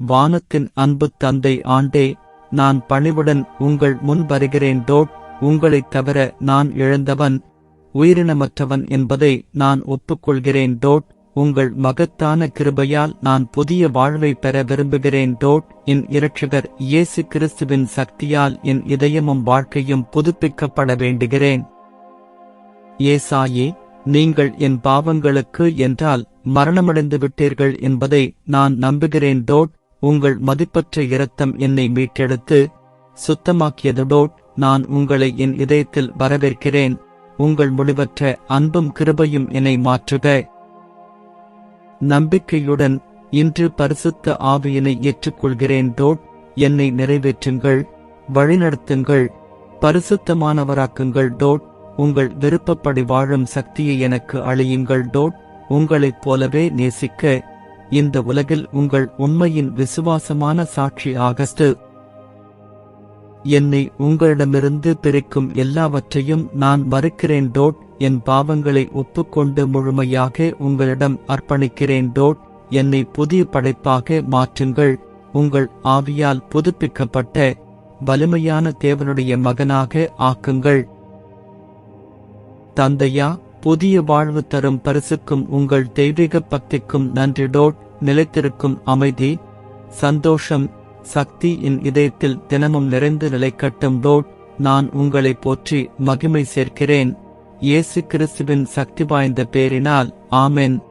வானத்தின் அன்பு தந்தை ஆண்டே நான் பணிவுடன் உங்கள் முன் வருகிறேன் டோட் உங்களைத் தவிர நான் இழந்தவன் உயிரினமற்றவன் என்பதை நான் ஒப்புக்கொள்கிறேன் டோட் உங்கள் மகத்தான கிருபையால் நான் புதிய வாழ்வை பெற விரும்புகிறேன் டோட் என் இரட்சகர் இயேசு கிறிஸ்துவின் சக்தியால் என் இதயமும் வாழ்க்கையும் புதுப்பிக்கப்பட வேண்டுகிறேன். ஏசாயே நீங்கள் என் பாவங்களுக்கு என்றால் மரணமடைந்து விட்டீர்கள் என்பதை நான் நம்புகிறேன் டோட் உங்கள் மதிப்பற்ற இரத்தம் என்னை மீட்டெடுத்து சுத்தமாக்கியது டோட் நான் உங்களை என் இதயத்தில் வரவேற்கிறேன். உங்கள் முடிவற்ற அன்பும் கிருபையும் என்னை மாற்றுக. நம்பிக்கையுடன் இன்று பரிசுத்த ஆவியினை ஏற்றுக்கொள்கிறேன். டோட் என்னை நிறைவேற்றுங்கள் வழிநடத்துங்கள் பரிசுத்தமானவராக்குங்கள். டோட் உங்கள் விருப்பப்படி வாழும் சக்தியை எனக்கு அழியுங்கள். டோட் உங்களைப் போலவே நேசிக்க. இந்த உலகில் உங்கள் உண்மையின் விசுவாசமான சாட்சி ஆகஸ்டு என்னை உங்களிடமிருந்து பிரிக்கும் எல்லாவற்றையும் நான் மறுக்கிறேன் டோட் என் பாவங்களை ஒப்புக்கொண்டு முழுமையாக உங்களிடம் அர்ப்பணிக்கிறேன் டோட் என்னை புதிய படைப்பாக மாற்றுங்கள். உங்கள் ஆவியால் புதுப்பிக்கப்பட்ட வலிமையான தேவனுடைய மகனாக ஆக்குங்கள். தந்தையா புதிய வாழ்வு தரும் பரிசுக்கும் உங்கள் தெய்வீக பக்திக்கும் நன்றி டோட் நிலைத்திருக்கும் அமைதி சந்தோஷம் சக்தி என் இதயத்தில் தினமும் நிறைந்து நிலைக்கட்டும் டோட் நான் உங்களை போற்றி மகிமை சேர்க்கிறேன். இயேசு கிறிஸ்துவின் சக்தி வாய்ந்த பேரினால் ஆமென்.